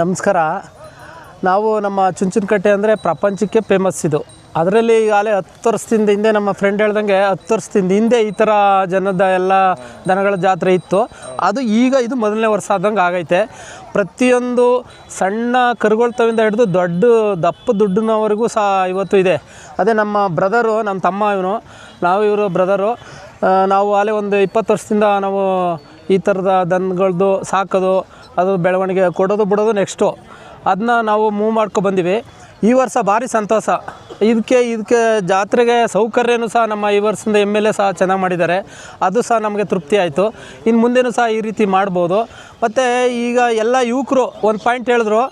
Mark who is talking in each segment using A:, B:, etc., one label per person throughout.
A: ನಮಸ್ಕಾರ. ನಾವು ನಮ್ಮ ಚುಂಚನಕಟ್ಟೆ ಅಂದರೆ ಪ್ರಪಂಚಕ್ಕೆ ಫೇಮಸ್ ಇದು. ಅದರಲ್ಲಿ ಈಗಾಗಲೇ ಹತ್ತು ವರ್ಷದಿಂದ ಹಿಂದೆ ನಮ್ಮ ಫ್ರೆಂಡ್ ಹೇಳ್ದಂಗೆ ಹತ್ತು ವರ್ಷದಿಂದ ಹಿಂದೆ ಈ ಥರ ಜನದ ಎಲ್ಲ ದನಗಳ ಜಾತ್ರೆ ಇತ್ತು. ಅದು ಈಗ ಇದು ಮೊದಲನೇ ವರ್ಷ ಆದಂಗೆ ಆಗೈತೆ. ಪ್ರತಿಯೊಂದು ಸಣ್ಣ ಕರುಗೊಳ್ತವಿಂದ ಹಿಡಿದು ದೊಡ್ಡ ದಪ್ಪ ದುಡ್ಡಿನವರೆಗೂ ಸಹ ಇವತ್ತು ಇದೆ. ಅದೇ ನಮ್ಮ ಬ್ರದರು ನಮ್ಮ ತಮ್ಮ ಇವನು ನಾವು ಇವರು ಬ್ರದರು ನಾವು ಅಲ್ಲೇ ಒಂದು ಇಪ್ಪತ್ತು ವರ್ಷದಿಂದ ನಾವು ಈ ಥರದ ದನಗಳದ್ದು ಸಾಕೋದು, ಅದು ಬೆಳವಣಿಗೆ ಕೊಡೋದು ಬಿಡೋದು ನೆಕ್ಸ್ಟು ಅದನ್ನ ನಾವು ಮೂವ್ ಮಾಡ್ಕೊ ಬಂದಿವಿ. ಈ ವರ್ಷ ಭಾರಿ ಸಂತೋಷ. ಇದಕ್ಕೆ ಇದಕ್ಕೆ ಜಾತ್ರೆಗೆ ಸೌಕರ್ಯನೂ ಸಹ ನಮ್ಮ ಈ ವರ್ಷದಿಂದ ಎಂ ಎಲ್ ಎ ಸಹ ಚೆನ್ನಾಗಿ ಮಾಡಿದ್ದಾರೆ. ಅದು ಸಹ ನಮಗೆ ತೃಪ್ತಿ ಆಯಿತು. ಇನ್ನು ಮುಂದೆನೂ ಸಹ ಈ ರೀತಿ ಮಾಡ್ಬೋದು. ಮತ್ತು ಈಗ ಎಲ್ಲ ಯುವಕರು ಒಂದು ಪಾಯಿಂಟ್ ಹೇಳಿದ್ರು.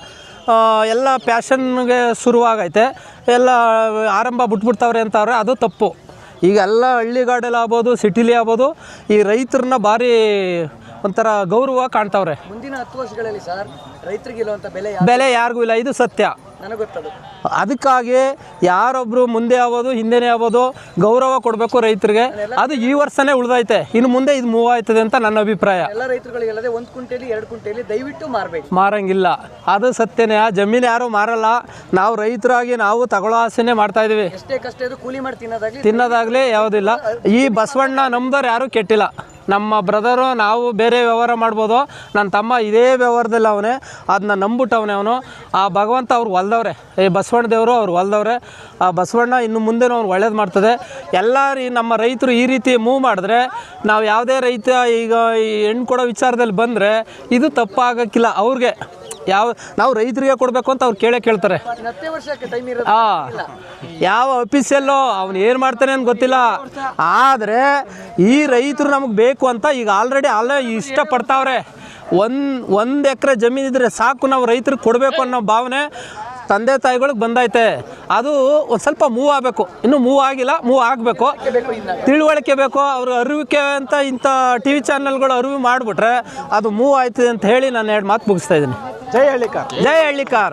A: ಎಲ್ಲ ಪ್ಯಾಷನ್ಗೆ ಶುರುವಾಗೈತೆ. ಎಲ್ಲ ಆರಂಭ ಬಿಟ್ಬಿಡ್ತಾವ್ರೆ ಅಂತವ್ರೆ, ಅದು ತಪ್ಪು. ಈಗ ಎಲ್ಲ ಹಳ್ಳಿಗಾಡಲ್ಲಿ ಆಗ್ಬೋದು ಸಿಟಿಲಿ ಆಗ್ಬೋದು ಈ ರೈತರನ್ನ ಭಾರಿ ಒಂಥರ ಗೌರವ ಕಾಣ್ತಾವ್ರೆ.
B: ಮುಂದಿನ ಹತ್ತು ವರ್ಷಗಳಲ್ಲಿ ಸರ್ ರೈತರಿಗೆ ಬೆಲೆ
A: ಬೆಲೆ ಯಾರಿಗೂ ಇಲ್ಲ ಇದು ಸತ್ಯ. ಅದಕ್ಕಾಗಿ ಯಾರೊಬ್ಬರು ಮುಂದೆ ಆಗೋದು ಹಿಂದೆನೇ ಆಗೋದು ಗೌರವ ಕೊಡಬೇಕು ರೈತರಿಗೆ. ಅದು ಈ ವರ್ಷನೇ ಉಳಿದೈತೆ. ಇನ್ನು ಮುಂದೆ ಇದು ಮೂವ್ ಆಯ್ತದೆ ಅಂತ ನನ್ನ ಅಭಿಪ್ರಾಯ.
B: ಎಲ್ಲ ರೈತರುಗಳಿಗೆಲ್ಲದೆ ಒಂದು ಕುಂಟೆಲಿ ಎರಡು ಕುಂಟೆಲಿ ದಯವಿಟ್ಟು ಮಾರಬೇಕು
A: ಮಾರಂಗಿಲ್ಲ. ಅದು ಸತ್ಯನೇ. ಆ ಜಮೀನು ಯಾರು ಮಾರಲ್ಲ. ನಾವು ರೈತರಾಗಿ ನಾವು ತಗೊಳ್ಳೋ ಆಸೆನೆ ಮಾಡ್ತಾ ಇದೀವಿ.
B: ಎಷ್ಟೇ ಕಷ್ಟ ಇದ್ರು ಕೂಲಿ ಮಾಡಿ ತಿನ್ನೋದಾಗ್ಲಿ
A: ತಿನ್ನೋದಾಗ್ಲಿ ಯಾವುದಿಲ್ಲ. ಈ ಬಸವಣ್ಣ ನಮ್ದವ್ರು ಯಾರು ಕೆಟ್ಟಿಲ್ಲ. ನಮ್ಮ ಬ್ರದರು ನಾವು ಬೇರೆ ವ್ಯವಹಾರ ಮಾಡ್ಬೋದು. ನನ್ನ ತಮ್ಮ ಇದೇ ವ್ಯವಹಾರದಲ್ಲಿ ಅವನೇ. ಅದನ್ನ ನಂಬಿಟ್ಟವನೇ ಅವನು. ಆ ಭಗವಂತ ಅವ್ರು ಹೊಲ್ದವ್ರೆ. ಈ ಬಸವಣ್ಣ ದೇವರು ಅವ್ರು ಹೊಲ್ದವ್ರೆ. ಆ ಬಸವಣ್ಣ ಇನ್ನು ಮುಂದೆ ಅವ್ರು ಒಳ್ಳೇದು ಮಾಡ್ತದೆ. ಎಲ್ಲ ರೀ ನಮ್ಮ ರೈತರು ಈ ರೀತಿ ಮೂವ್ ಮಾಡಿದ್ರೆ, ನಾವು ಯಾವುದೇ ರೈತ ಈಗ ಈ ಹೆಣ್ಣು ಕೊಡೋ ವಿಚಾರದಲ್ಲಿ ಬಂದರೆ, ಇದು ತಪ್ಪಾಗಕ್ಕಿಲ್ಲ ಅವ್ರಿಗೆ. ಯಾವ ನಾವು ರೈತರಿಗೆ ಕೊಡಬೇಕು ಅಂತ ಅವ್ರು ಕೇಳೇ ಕೇಳ್ತಾರೆ.
B: ಇರೋದು
A: ಯಾವ ಅಫೀಸಿಯಲ್ಲೋ ಅವನು ಏನು ಮಾಡ್ತಾನೆ ಅಂತ ಗೊತ್ತಿಲ್ಲ. ಆದರೆ ಈ ರೈತರು ನಮಗೆ ಬೇಕು ಅಂತ ಈಗ ಆಲ್ರೆಡಿ ಅಲ್ಲೇ ಇಷ್ಟಪಡ್ತಾವ್ರೆ. ಒಂದು ಒಂದು ಎಕರೆ ಜಮೀನಿದ್ರೆ ಸಾಕು ನಾವು ರೈತರಿಗೆ ಕೊಡಬೇಕು ಅನ್ನೋ ಭಾವನೆ ತಂದೆ ತಾಯಿಗಳಿಗೆ ಬಂದೈತೆ. ಅದು ಒಂದು ಸ್ವಲ್ಪ ಮೂವ್ ಆಗಬೇಕು. ಇನ್ನೂ ಮೂವ್ ಆಗಿಲ್ಲ ಮೂವ್ ಆಗಬೇಕು. ತಿಳುವಳಿಕೆ ಬೇಕು ಅವ್ರ ಅರಿವಿಕೆ ಅಂತ ಇಂಥ ಟಿ ವಿ ಚಾನೆಲ್ಗಳು ಅರಿವು ಮಾಡಿಬಿಟ್ರೆ ಅದು ಮೂವ್ ಆಯ್ತದೆ ಅಂತ ಹೇಳಿ ನಾನು ಎರಡು ಮಾತು ಮುಗಿಸ್ತಾ ಇದ್ದೀನಿ.
B: ಜೈ ಹಳ್ಳಿಕಾರ್.
A: ಜೈ ಹಳ್ಳಿಕಾರ್.